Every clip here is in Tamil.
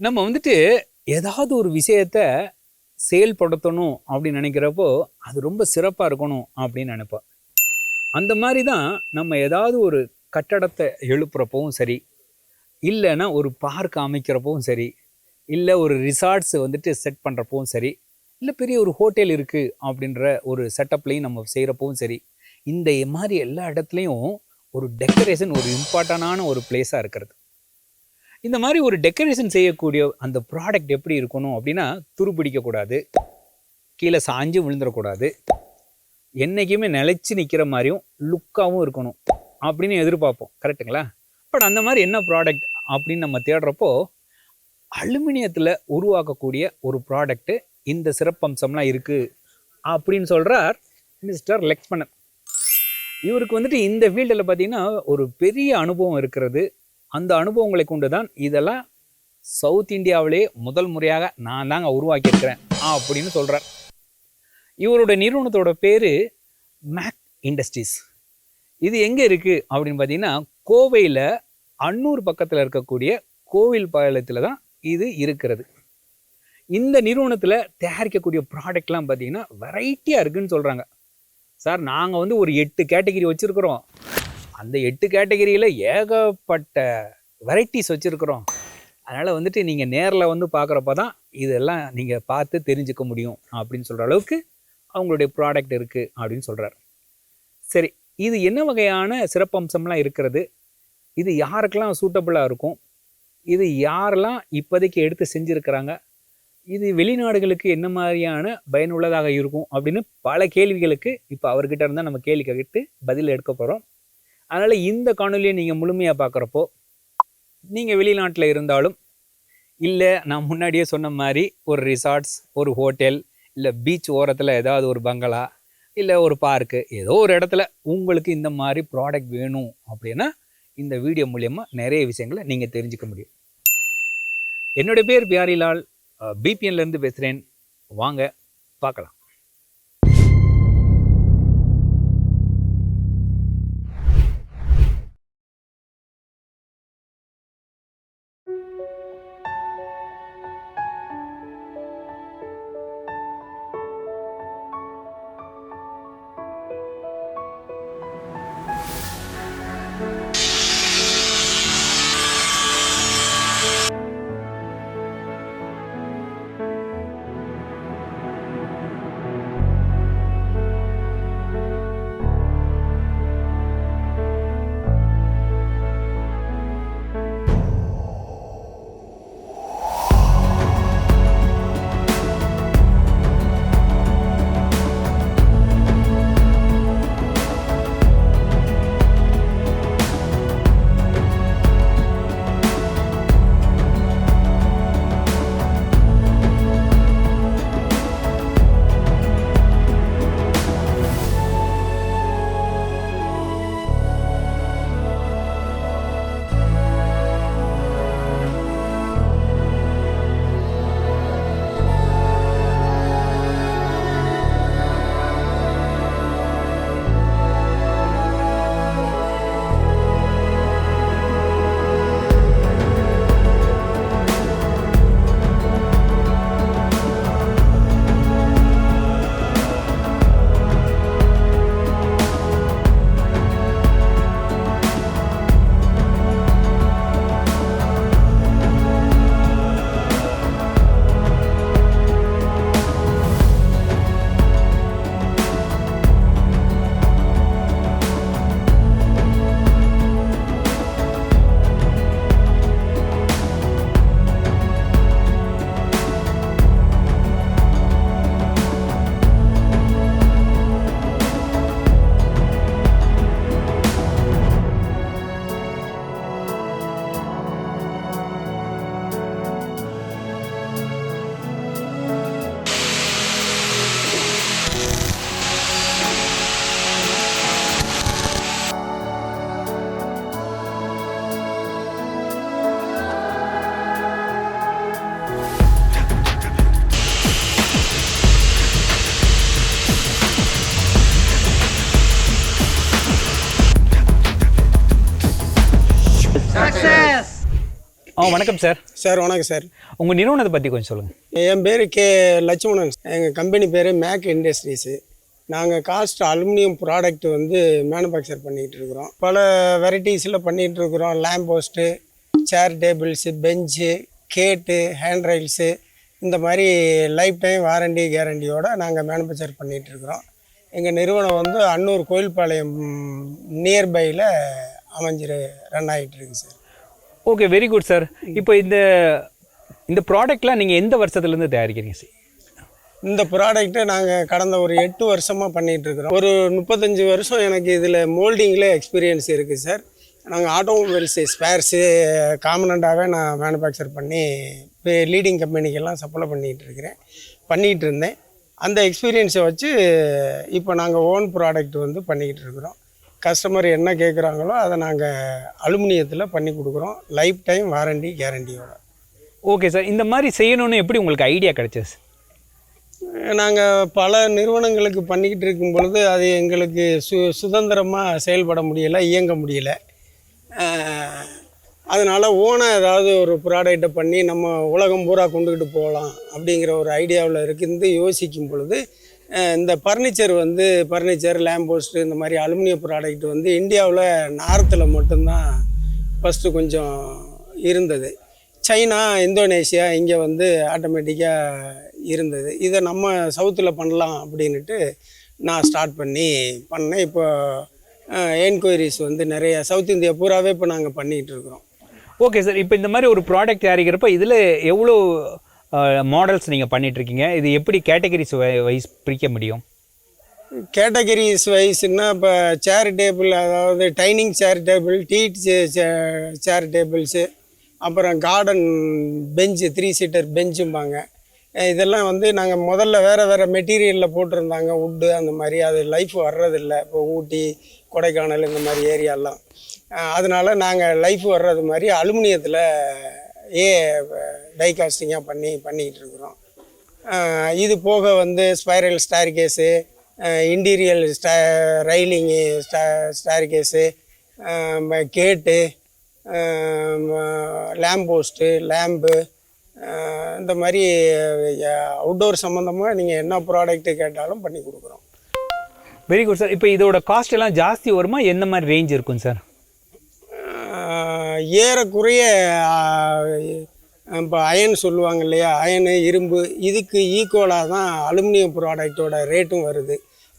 நம்ம வந்துட்டு ஏதாவது ஒரு விஷயத்த செயல்படுத்தணும் அப்படின்னு நினைக்கிறப்போ அது ரொம்ப சிறப்பாக இருக்கணும் அப்படின்னு நினைப்போம். அந்த மாதிரி தான் நம்ம ஏதாவது ஒரு கட்டடத்தை எழுப்புறப்பவும் சரி இல்லைன்னா ஒரு பார்க் அமைக்கிறப்பவும் சரி இல்லை ஒரு ரிசார்ட்ஸ் வந்துட்டு செட் பண்ணுறப்பவும் சரி இல்லை பெரிய ஒரு ஹோட்டல் இருக்குது அப்படின்ற ஒரு செட்டப்லையும் நம்ம செய்கிறப்பவும் சரி இந்த மாதிரி எல்லா இடத்துலையும் ஒரு டெக்கரேஷன் ஒரு இம்பார்ட்டண்டான ஒரு பிளேஸாக இருக்கிறது. இந்த மாதிரி ஒரு டெக்கரேஷன் செய்யக்கூடிய அந்த ப்ராடக்ட் எப்படி இருக்கணும் அப்படின்னா துருப்பிடிக்கக்கூடாது கீழே சாஞ்சு விழுந்துடக்கூடாது என்றைக்குமே நிலச்சி நிற்கிற மாதிரியும் லுக்காகவும் இருக்கணும் அப்படின்னு எதிர்பார்ப்போம். கரெக்ட்டுங்களா பட் அந்த மாதிரி என்ன ப்ராடக்ட் அப்படின்னு நம்ம தேடுறப்போ அலுமினியத்தில் உருவாக்கக்கூடிய ஒரு ப்ராடக்ட்டு இந்த சிறப்பம்சம்லாம் இருக்குது அப்படின்னு சொல்கிறார் மிஸ்டர் லக்ஷ்மணன் இவருக்கு வந்துட்டு இந்த ஃபீல்டில் பார்த்தீங்கன்னா ஒரு பெரிய அனுபவம் இருக்கிறது. அந்த அனுபவங்களை கொண்டு தான் இதெல்லாம் சவுத் இந்தியாவிலே முதல் முறையாக நான் தாங்க உருவாக்கியிருக்கிறேன் அப்படின்னு சொல்கிறார் இவருடைய நிறுவனத்தோட பேர் மேக் இண்டஸ்ட்ரீஸ் இது எங்கே இருக்குது அப்படின்னு பார்த்தீங்கன்னா கோவையில் அன்னூர் பக்கத்தில் இருக்கக்கூடிய கோவில் பாளையத்தில் தான் இது இருக்கிறது. இந்த நிறுவனத்தில் தயாரிக்கக்கூடிய ப்ராடக்ட்லாம் பார்த்தீங்கன்னா வெரைட்டியாக இருக்குன்னு சொல்கிறாங்க சார் நாங்கள் வந்து ஒரு எட்டு கேட்டகிரி வச்சுருக்குறோம். அந்த எட்டு கேட்டகரியில் ஏகப்பட்ட வெரைட்டிஸ் வச்சுருக்குறோம். அதனால் வந்துட்டு நீங்கள் நேரில் வந்து பார்க்குறப்ப தான் இதெல்லாம் நீங்கள் பார்த்து தெரிஞ்சுக்க முடியும் அப்படின்னு சொல்கிற அளவுக்கு அவங்களுடைய ப்ராடக்ட் இருக்குது அப்படின்னு சொல்கிறார் சரி இது என்ன வகையான சிறப்பம்சம்லாம் இருக்கிறது? இது யாருக்கெல்லாம் சூட்டபுளாக இருக்கும்? இது யாரெல்லாம் இப்போதைக்கு எடுத்து செஞ்சுருக்கிறாங்க? இது வெளிநாடுகளுக்கு என்ன மாதிரியான பயனுள்ளதாக இருக்கும் அப்படின்னு பல கேள்விகளுக்கு இப்போ அவர்கிட்ட இருந்தால் நம்ம கேள்வி கேட்டு பதில் எடுக்க போகிறோம் அதனால் இந்த காணொலியை நீங்கள் முழுமையாக பார்க்குறப்போ நீங்கள் வெளிநாட்டில் இருந்தாலும் இல்லை நான் முன்னாடியே சொன்ன மாதிரி ஒரு ரிசார்ட்ஸ் ஒரு ஹோட்டல் இல்லை பீச் ஓரத்தில் ஏதாவது ஒரு பங்களா இல்லை ஒரு பார்க்கு ஏதோ ஒரு இடத்துல உங்களுக்கு இந்த மாதிரி ப்ராடக்ட் வேணும் அப்படின்னா இந்த வீடியோ மூலயமா நிறைய விஷயங்களை நீங்கள் தெரிஞ்சுக்க முடியும். என்னுடைய பேர் பியாரிலால். பிபிஎன்லேருந்து பேசுகிறேன் வாங்க பார்க்கலாம். வணக்கம் சார். சார் வணக்கம் சார். உங்கள் நிறுவனத்தை பற்றி கொஞ்சம் சொல்லுங்கள் என் பேர் கே லட்சுமணன் எங்கள் கம்பெனி பேர் மேக் இண்டஸ்ட்ரீஸு நாங்கள் காஸ்ட் அலுமினியம் ப்ராடக்ட் வந்து மேனுஃபேக்சர் பண்ணிகிட்டு இருக்கிறோம். பல வெரைட்டிஸில் பண்ணிகிட்டு இருக்கிறோம். Lamp post chair tables bench gate hand rails இந்த மாதிரி லைஃப் டைம் வாரண்டி கேரண்டியோட நாங்கள் மேனுஃபேக்சர் பண்ணிகிட்டு இருக்கிறோம். எங்கள் நிறுவனம் வந்து அன்னூர் கோயில்பாளையம் நியர்பையில் அமைஞ்சிரு ரன் ஆகிட்டு இருக்கு sir. Okay very good sir இப்போ இந்த இந்த ப்ராடக்ட்லாம் நீங்கள் எந்த வருஷத்துலேருந்து தயாரிக்கிறீங்க சார் இந்த ப்ராடக்ட்டை நாங்கள் கடந்த ஒரு எட்டு வருஷமாக பண்ணிகிட்டு இருக்கிறோம். ஒரு முப்பத்தஞ்சு வருஷம் எனக்கு இதில் மோல்டிங்கில் எக்ஸ்பீரியன்ஸ் இருக்குது சார் நாங்கள் ஆட்டோமொபைல்ஸு ஸ்பேர்ஸு காமனண்டாகவே நான் மேனுஃபேக்சர் பண்ணி இப்போ லீடிங் கம்பெனிக்கெல்லாம் சப்ளை பண்ணிகிட்டு இருக்கிறேன். பண்ணிகிட்டு இருந்தேன். அந்த எக்ஸ்பீரியன்ஸை வச்சு இப்போ நாங்கள் ஓன் ப்ராடக்ட் வந்து பண்ணிக்கிட்டு இருக்கிறோம். கஸ்டமர் என்ன கேட்குறாங்களோ அதை நாங்கள் அலுமினியத்தில் பண்ணி கொடுக்குறோம். லைஃப் டைம் வாரண்டி கேரண்டியோட ஓகே சார் இந்த மாதிரி செய்யணும்னு எப்படி உங்களுக்கு ஐடியா கிடைச்சது? நாங்கள் பல நிறுவனங்களுக்கு பண்ணிக்கிட்டு இருக்கும் பொழுது அது எங்களுக்கு சு சுதந்திரமாக செயல்பட முடியலை இயங்க முடியலை. அதனால் ஓனாக ஏதாவது ஒரு ப்ராடக்டை பண்ணி நம்ம உலகம் பூரா கொண்டுக்கிட்டு போகலாம் அப்படிங்கிற ஒரு ஐடியாவில் இருந்து யோசிக்கும் பொழுது இந்த ஃபர்னிச்சர் வந்து ஃபர்னிச்சர் லேம்போஸ்ட்டு இந்த மாதிரி அலுமினிய ப்ராடக்ட் வந்து இந்தியாவில் நார்த்தில் மட்டும்தான் ஃபஸ்ட்டு கொஞ்சம் இருந்தது. சைனா இந்தோனேஷியா இங்கே வந்து ஆட்டோமேட்டிக்காக இருந்தது. இதை நம்ம சவுத்தில் பண்ணலாம் அப்படின்ட்டு நான் ஸ்டார்ட் பண்ணி பண்ணேன். இப்போ என்கொயரிஸ் வந்து நிறைய சவுத் இந்தியா பூராவே இப்போ நாங்கள் பண்ணிகிட்டு இருக்கிறோம். ஓகே சார் இப்போ இந்த மாதிரி ஒரு ப்ராடக்ட் தயாரிக்கிறப்ப இதில் எவ்வளோ மாடல்ஸ் நீங்கள் பண்ணிகிட்ருக்கீங்க இது எப்படி கேட்டகரிஸ் வைஸ் பிரிக்க முடியும்? கேட்டகரிஸ் வைஸ்னா இப்போ சேர் டேபிள் அதாவது dining chair table tea chair tables அப்புறம் கார்டன் பெஞ்சு த்ரீ சீட்டர் பெஞ்சும்பாங்க இதெல்லாம் வந்து நாங்கள் முதல்ல வேறு வேறு மெட்டீரியலில் போட்டிருந்தாங்க. வுட்டு அந்த மாதிரி. அது லைஃப் வர்றதில்ல. இப்போ ஊட்டி கொடைக்கானல் இந்த மாதிரி ஏரியாலாம் அதனால் நாங்கள் லைஃப் வர்றது மாதிரி அலுமினியத்தில் ஏ டை காஸ்டிங்காக பண்ணி பண்ணிக்கிட்டு இருக்கிறோம். இது போக வந்து ஸ்பைரல் ஸ்டார் கேஸு இன்டீரியல் ஸ்டா ரைலிங்கு ஸ்டா staircase gate lamp post lamp இந்த மாதிரி அவுட்டோர் சம்மந்தமாக நீங்கள் என்ன ப்ராடக்ட்டு கேட்டாலும் பண்ணி கொடுக்குறோம். வெரி குட் சார் இப்போ இதோட காஸ்ட் எல்லாம் ஜாஸ்தி வருமா? எந்த மாதிரி ரேஞ்ச் இருக்கும் சார் ஏறக்குறைய இப்போ அயன் சொல்லுவாங்க இல்லையா? அயனு இரும்பு இதுக்கு ஈக்குவலாக தான் அலுமினியம் ப்ராடக்டோட ரேட்டும் வருது.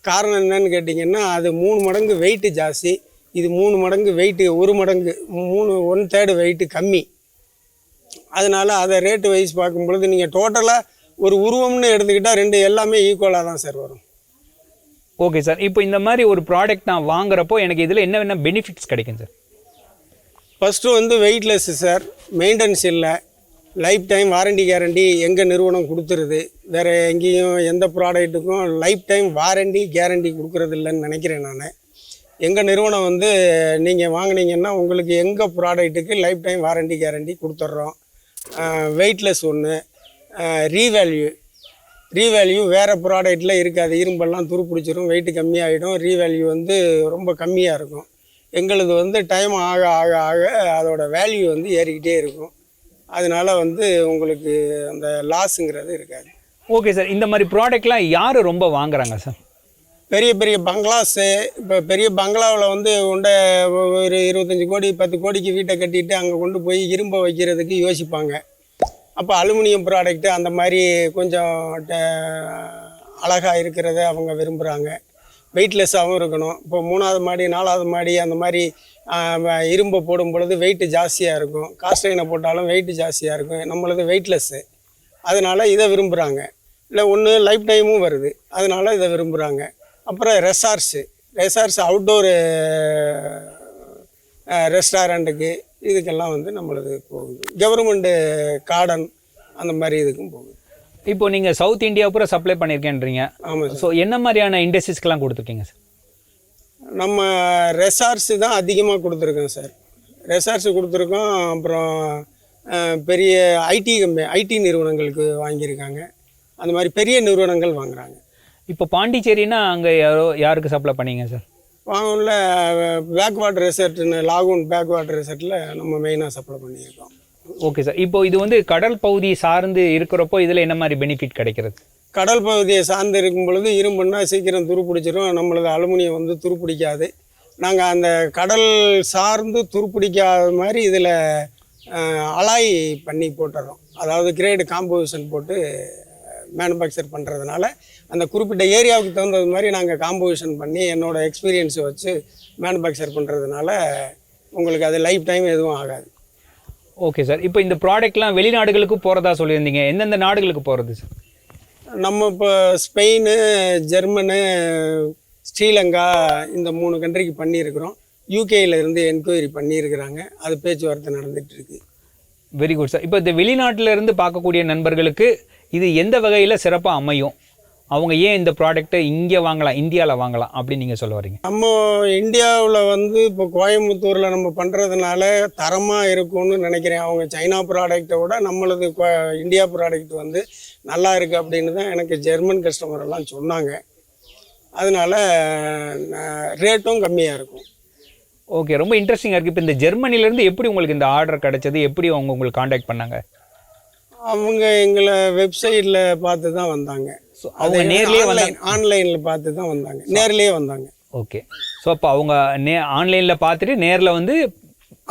காரணம் என்னன்னு கேட்டிங்கன்னா அது மூணு மடங்கு வெயிட்டு ஜாஸ்தி. இது மூணு மடங்கு வெயிட்டு ஒரு மடங்கு மூணு ஒன் தேர்டு வெயிட்டு கம்மி. அதனால் அதை ரேட்டு வைஸ் பார்க்கும் பொழுது நீங்கள் டோட்டலாக ஒரு உருவம்னு எடுத்துக்கிட்டால் ரெண்டு எல்லாமே ஈக்குவலாக தான் சார் வரும். ஓகே சார் இப்போ இந்த மாதிரி ஒரு ப்ராடக்ட் நான் வாங்குறப்போ எனக்கு இதில் என்னென்ன பெனிஃபிட்ஸ் கிடைக்கும் சார் ஃபஸ்ட்டு வந்து வெயிட்லெஸ்ஸு சார் மெயின்டெனன்ஸ் இல்லை. லைஃப் டைம் வாரண்டி கேரண்டி எங்கள் நிறுவனம் கொடுத்துருது. வேறு எங்கேயும் எந்த ப்ராடக்ட்டுக்கும் லைஃப் டைம் வாரண்டி கேரண்டி கொடுக்குறது இல்லைன்னு நினைக்கிறேன் நான். எங்கள் நிறுவனம் வந்து நீங்கள் வாங்குனீங்கன்னா உங்களுக்கு எங்கள் ப்ராடக்ட்டுக்கு லைஃப் டைம் வாரண்டி கேரண்டி கொடுத்துட்றோம் வெயிட்லெஸ் ஒன்று ரீவேல்யூ ரீவேல்யூ வேறு ப்ராடக்ட்டில் இருக்காது. இரும்பெல்லாம் துருப்பிடிச்சிரும். வெயிட்டு கம்மியாகிடும் ரீவேல்யூ வந்து ரொம்ப கம்மியாக இருக்கும். எங்களுது வந்து டைம் ஆக ஆக ஆக அதோட வேல்யூ வந்து ஏறிக்கிட்டே இருக்கும். அதனால வந்து உங்களுக்கு அந்த லாஸுங்கிறது இருக்காது. ஓகே சார் இந்த மாதிரி ப்ராடக்ட்லாம் யார் ரொம்ப வாங்குறாங்க சார் பெரிய பெரிய பங்களாஸு இப்போ பெரிய பங்களாவில் வந்து உண்ட ஒரு இருபத்தஞ்சி கோடி பத்து கோடிக்கு வீட்டை கட்டிட்டு அங்கே கொண்டு போய் இரும்பை வைக்கிறதுக்கு யோசிப்பாங்க. அப்போ அலுமினியம் ப்ராடக்ட்டு அந்த மாதிரி கொஞ்சம் அழகாக இருக்கிறத அவங்க விரும்புகிறாங்க வெயிட்லெஸ்ஸாகவும் இருக்கணும். இப்போ மூணாவது மாடி நாலாவது மாடி அந்த மாதிரி இரும்பு இரும்பை போடும் பொழுது வெயிட்டு ஜாஸ்தியாக இருக்கும். காஸ்டைனை போட்டாலும் வெயிட் ஜாஸ்தியாக இருக்கும். நம்மளது வெயிட்லெஸ்ஸு அதனால் இதை விரும்புகிறாங்க இல்லை ஒன்று லைஃப் டைமும் வருது. அதனால் இதை விரும்புகிறாங்க அப்புறம் ரெசார்ட்ஸு ரெசார்ட்ஸ் அவுட்டோரு ரெஸ்டாரண்ட்டுக்கு இதுக்கெல்லாம் வந்து நம்மளது போகுது. கவர்மெண்ட்டு கார்டன் அந்த மாதிரி இதுக்கும் போகுது. இப்போ நீங்கள் சவுத் இந்தியா பூரா சப்ளை பண்ணியிருக்கேன்றீங்க ஆமாம் சார் ஸோ என்ன மாதிரியான இண்டஸ்ட்ரீஸ்க்கெலாம் கொடுத்துருக்கீங்க சார் நம்ம ரெசார்ட்ஸு தான் அதிகமாக கொடுத்துருக்கோம் சார் ரெசார்ட்ஸு கொடுத்துருக்கோம் அப்புறம் பெரிய ஐடி கம்பெனி ஐடி நிறுவனங்களுக்கு வாங்கியிருக்காங்க. அந்த மாதிரி பெரிய நிறுவனங்கள் வாங்குறாங்க. இப்போ பாண்டிச்சேரினா அங்கே யாரோ யாருக்கு சப்ளை பண்ணீங்க சார் வாங்கல பேக் வாட்டர் ரெசார்ட்னு லாகூன் பேக் வாட்டர் ரெசார்ட்டில் நம்ம மெயினாக சப்ளை பண்ணியிருக்கோம். ஓகே சார் இப்போ இது வந்து கடல் பகுதி சார்ந்து இருக்கிறப்போ இதில் என்ன மாதிரி பெனிஃபிட் கிடைக்கிறது? கடல் பகுதியை சார்ந்து இருக்கும் பொழுது இரும்புன்னா சீக்கிரம் துருப்பிடிச்சிரும். நம்மளது அலுமினியம் வந்து துருப்பிடிக்காது. நாங்கள் அந்த கடல் சார்ந்து துருப்பிடிக்காத மாதிரி இதில் அலாய் பண்ணி போட்டுறோம். அதாவது கிரேடு காம்போசிஷன் போட்டு மேனுஃபேக்சர் பண்ணுறதுனால அந்த குறிப்பிட்ட ஏரியாவுக்கு தகுந்தது மாதிரி நாங்கள் காம்போசிஷன் பண்ணி என்னோடய எக்ஸ்பீரியன்ஸை வச்சு மேனுஃபேக்சர் பண்ணுறதுனால உங்களுக்கு அது லைஃப் டைம் எதுவும் ஆகாது. ஓகே சார் இப்போ இந்த ப்ராடக்ட்லாம் வெளிநாடுகளுக்கு போகிறதா சொல்லியிருந்தீங்க. எந்தெந்த நாடுகளுக்கு போகிறது சார் நம்ம இப்போ ஸ்பெயின் ஜெர்மனு ஸ்ரீலங்கா இந்த மூணு கண்ட்ரிக்கு பண்ணியிருக்கிறோம். யூகேல இருந்து என்கொயரி பண்ணியிருக்கிறாங்க. அது பேச்சுவார்த்தை நடந்துட்டு இருக்கு வெரி குட் சார் இப்போ இந்த வெளிநாட்டில் இருந்து பார்க்கக்கூடிய நண்பர்களுக்கு இது எந்த வகையில் சிறப்பாக அமையும்? அவங்க ஏன் இந்த ப்ராடக்ட்டை இங்கே வாங்கலாம் இந்தியாவில் வாங்கலாம் அப்படின்னு நீங்கள் சொல்ல வரீங்க நம்ம இந்தியாவில் வந்து இப்போ கோயம்புத்தூரில் நம்ம பண்ணுறதுனால தரமாக இருக்கும்னு நினைக்கிறேன். அவங்க சைனா ப்ராடக்ட்டை விட நம்மளது இந்தியா ப்ராடக்ட் வந்து நல்லா இருக்குது அப்படின்னு தான் எனக்கு ஜெர்மன் கஸ்டமர் எல்லாம் சொன்னாங்க. அதனால ரேட்டும் கம்மியாக இருக்கும். ஓகே ரொம்ப இன்ட்ரெஸ்டிங்காக இருக்குது இப்போ இந்த ஜெர்மனிலேருந்து எப்படி உங்களுக்கு இந்த ஆர்டர் கிடைச்சது? எப்படி அவங்க உங்களுக்கு காண்டாக்ட் பண்ணாங்க? அவங்க எங்களை வெப்சைட்டில் பார்த்து தான் வந்தாங்க. ஸோ அவங்க நேர்லேயே வந்தாங்க ஆன்லைன் ஆன்லைனில் பார்த்து தான் வந்தாங்க நேர்லேயே வந்தாங்க. ஓகே ஸோ அப்போ அவங்க நே ஆன்லைனில் பார்த்துட்டு நேரில் வந்து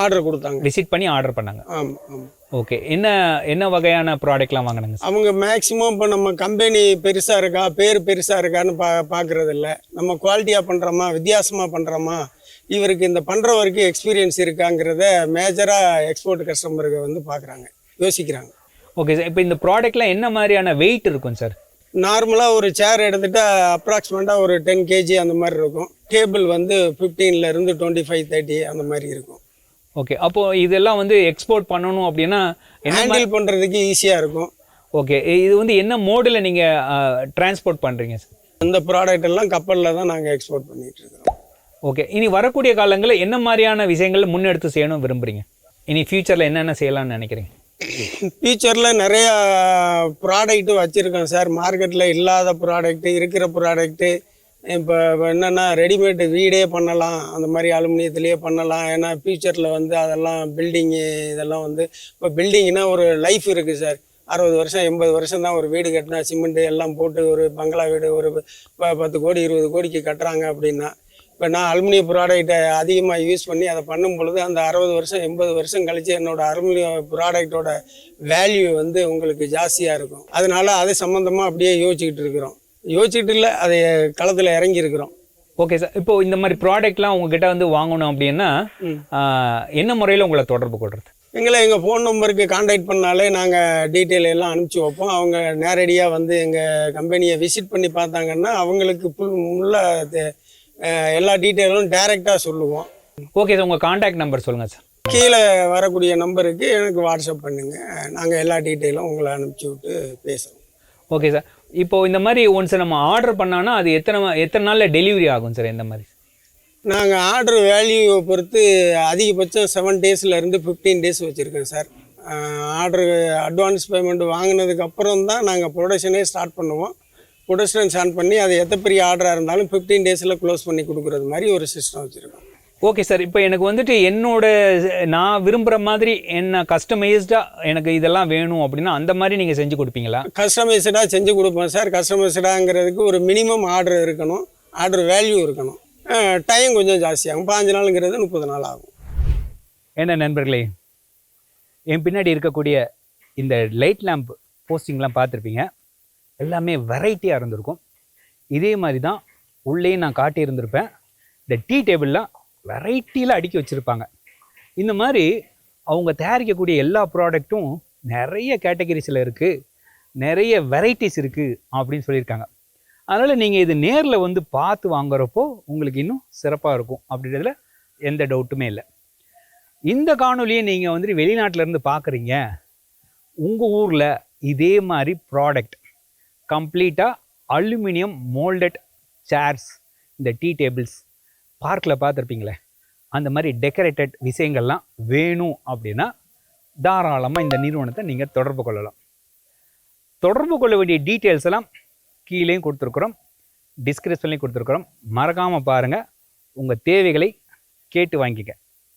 ஆர்டர் கொடுத்தாங்க. விசிட் பண்ணி ஆர்டர் பண்ணாங்க. ஆமாம் ஆமாம் ஓகே என்ன என்ன வகையான ப்ராடக்ட்லாம் வாங்கினாங்க அவங்க மேக்ஸிமம் இப்போ நம்ம கம்பெனி பெருசாக இருக்கா பேர் பெருசாக இருக்கான்னு பா பார்க்குறது இல்ல நம்ம குவாலிட்டியாக பண்ணுறோமா வித்தியாசமாக பண்ணுறோமா இவருக்கு இந்த பண்ணுறவருக்கு எக்ஸ்பீரியன்ஸ் இருக்காங்கிறத மேஜராக எக்ஸ்போர்ட் கஸ்டமருக்கு வந்து பார்க்குறாங்க. யோசிக்கிறாங்க. ஓகே சார் இப்போ இந்த ப்ராடக்ட்லாம் என்ன மாதிரியான வெயிட் இருக்கும் சார் நார்மலாக ஒரு சேர் எடுத்துட்டா அப்ராக்சிமேட்டாக ஒரு டென் கேஜி அந்த மாதிரி இருக்கும். டேபிள் வந்து 15 ல இருந்து டுவெண்ட்டி ஃபைவ் தேர்ட்டி அந்த மாதிரி இருக்கும். ஓகே அப்போ இதெல்லாம் வந்து எக்ஸ்போர்ட் பண்ணணும் அப்படின்னா ஹேண்டில் பண்ணுறதுக்கு ஈஸியாக இருக்கும். ஓகே இது வந்து என்ன மோடில் நீங்கள் டிரான்ஸ்போர்ட் பண்ணுறீங்க சார் இந்த ப்ராடக்ட் எல்லாம் கப்பலில் தான் நாங்கள் எக்ஸ்போர்ட் பண்ணிட்டு இருக்கிறோம் ஓகே இனி வரக்கூடிய காலங்களில் என்ன மாதிரியான விஷயங்கள் முன்னெடுத்து செய்யணும் விரும்புகிறீங்க இனி ஃப்யூச்சரில் என்னென்ன செய்யலாம்னு நினைக்கிறீங்க? ஃபியூச்சரில் நிறையா ப்ராடக்ட்டு வச்சுருக்கோம் சார் மார்க்கெட்டில் இல்லாத ப்ராடக்ட்டு இருக்கிற ப்ராடக்ட்டு இப்போ என்னென்னா ரெடிமேடு வீடே பண்ணலாம். அந்த மாதிரி அலுமினியத்துலேயே பண்ணலாம். ஏன்னா ஃபியூச்சரில் வந்து அதெல்லாம் பில்டிங்கு இதெல்லாம் வந்து இப்போ பில்டிங்னா ஒரு லைஃப் இருக்குது சார் அறுபது வருஷம் எண்பது வருஷம் தான் ஒரு வீடு கட்டினா சிமெண்ட்டு எல்லாம் போட்டு ஒரு பங்களா வீடு ஒரு ப- பத்து கோடி இருபது கோடிக்கு கட்டுறாங்க அப்படின்னா இப்போ நான் அலுமினிய ப்ராடக்ட்டை அதிகமாக யூஸ் பண்ணி அதை பண்ணும் பொழுது அந்த அறுபது வருஷம் எண்பது வருஷம் கழிச்சு என்னோட அலுமினிய ப்ராடக்ட்டோட வேல்யூ வந்து உங்களுக்கு ஜாஸ்தியாக இருக்கும். அதனால அது சம்மந்தமாக அப்படியே யோசிச்சுக்கிட்டு இருக்கிறோம். யோசிச்சுட்டு இல்லை அதை களத்தில் இறங்கி இருக்கிறோம். ஓகே சார் இப்போ இந்த மாதிரி ப்ராடக்ட்லாம் உங்ககிட்ட வந்து வாங்கணும் அப்படின்னா என்ன முறையில் உங்களை தொடர்பு கொள்றது? எங்களை எங்கள் ஃபோன் நம்பருக்கு காண்டாக்ட் பண்ணாலே நாங்கள் டீட்டெயில் எல்லாம் அனுப்பிச்சி வைப்போம். அவங்க நேரடியாக வந்து எங்கள் கம்பெனியை விசிட் பண்ணி பார்த்தாங்கன்னா அவங்களுக்கு ஃபுல் ஃபுல்லாக எல்லா டீட்டெயிலும் டைரெக்டாக சொல்லுவோம். ஓகே சார் உங்கள் காண்டாக்ட் நம்பர் சொல்லுங்கள் சார். கீழே வரக்கூடிய நம்பருக்கு எனக்கு வாட்ஸ்அப் பண்ணுங்கள் நாங்கள் எல்லா டீட்டெயிலும் உங்களை அனுப்பிச்சி விட்டு பேசுகிறோம் ஓகே சார். இப்போ இந்த மாதிரி ஒன்ஸ் நம்ம ஆர்டர் பண்ணோன்னா அது எத்தனை எத்தனை நாளில் டெலிவரி ஆகும் சார் இந்த மாதிரி? நாங்கள் ஆர்டர் வேல்யூவை பொறுத்து அதிகபட்சம் செவன் டேஸ்லேருந்து ஃபிஃப்டீன் டேஸ் வச்சுருக்கோம் சார். ஆர்டர் அட்வான்ஸ் பேமெண்ட் வாங்கினதுக்கு அப்புறம் தான் நாங்கள் ப்ரொடக்ஷனே ஸ்டார்ட் பண்ணுவோம். ப்ரொடக்ஷன் ஸ்டார்ட் பண்ணி அது எத்த பெரிய ஆர்டராக இருந்தாலும் ஃபிஃப்டீன் டேஸில் க்ளோஸ் பண்ணி கொடுக்குறது மாதிரி ஒரு சிஸ்டம் வச்சுருக்கோம். ஓகே சார் இப்போ எனக்கு வந்துட்டு என்னோட நான் விரும்புகிற மாதிரி என்ன கஸ்டமைஸ்டாக எனக்கு இதெல்லாம் வேணும் அப்படின்னா அந்த மாதிரி நீங்கள் செஞ்சு கொடுப்பீங்களா? கஸ்டமைஸ்டாக செஞ்சு கொடுப்போம் சார் கஸ்டமைஸ்டாங்கிறதுக்கு ஒரு மினிமம் ஆர்டர் இருக்கணும். ஆர்டர் வேல்யூ இருக்கணும். டைம் கொஞ்சம் ஜாஸ்தியாகும். பாஞ்சு நாளுங்கிறது முப்பது நாள் ஆகும். என்ன நண்பர்களே என் பின்னாடி இருக்கக்கூடிய இந்த லைட் லேம்ப் போஸ்டிங்லாம் பார்த்துருப்பீங்க. எல்லாமே வெரைட்டியாக இருந்திருக்கும். இதே மாதிரி தான் உள்ளேயும் நான் காட்டியிருந்திருப்பேன். இந்த டீ டேபிள்லாம் வெரைட்டியில் அடுக்கி வச்சுருப்பாங்க. இந்த மாதிரி அவங்க தயாரிக்கக்கூடிய எல்லா ப்ராடக்ட்டும் நிறைய கேட்டகரிஸில் இருக்குது நிறைய வெரைட்டிஸ் இருக்குது அப்படின்னு சொல்லியிருக்காங்க. அதனால் நீங்கள் இது நேரில் வந்து பார்த்து வாங்குறப்போ உங்களுக்கு இன்னும் சிறப்பாக இருக்கும் அப்படின்றதுல எந்த டவுட்டுமே இல்லை. இந்த காணொலியை நீங்கள் வந்துட்டு வெளிநாட்டிலேருந்து பார்க்குறீங்க. உங்கள் ஊரில் இதே மாதிரி ப்ராடக்ட் கம்ப்ளீட்டாக அலுமினியம் மோல்டட் சேர்ஸ் இந்த டீ டேபிள்ஸ் பார்க்கில் பார்த்துருப்பீங்களே அந்த மாதிரி டெக்கரேட்டட் விஷயங்கள்லாம் வேணும் அப்படின்னா தாராளமாக இந்த நிறுவனத்தை நீங்கள் தொடர்பு கொள்ளலாம். தொடர்பு கொள்ள வேண்டிய டீட்டெயில்ஸ் எல்லாம் கீழேயும் கொடுத்துருக்குறோம் டிஸ்கிரிப்ஷன்லேயும் கொடுத்துருக்குறோம். மறக்காமல் பாருங்கள் உங்கள் தேவைகளை கேட்டு வாங்கிக்க.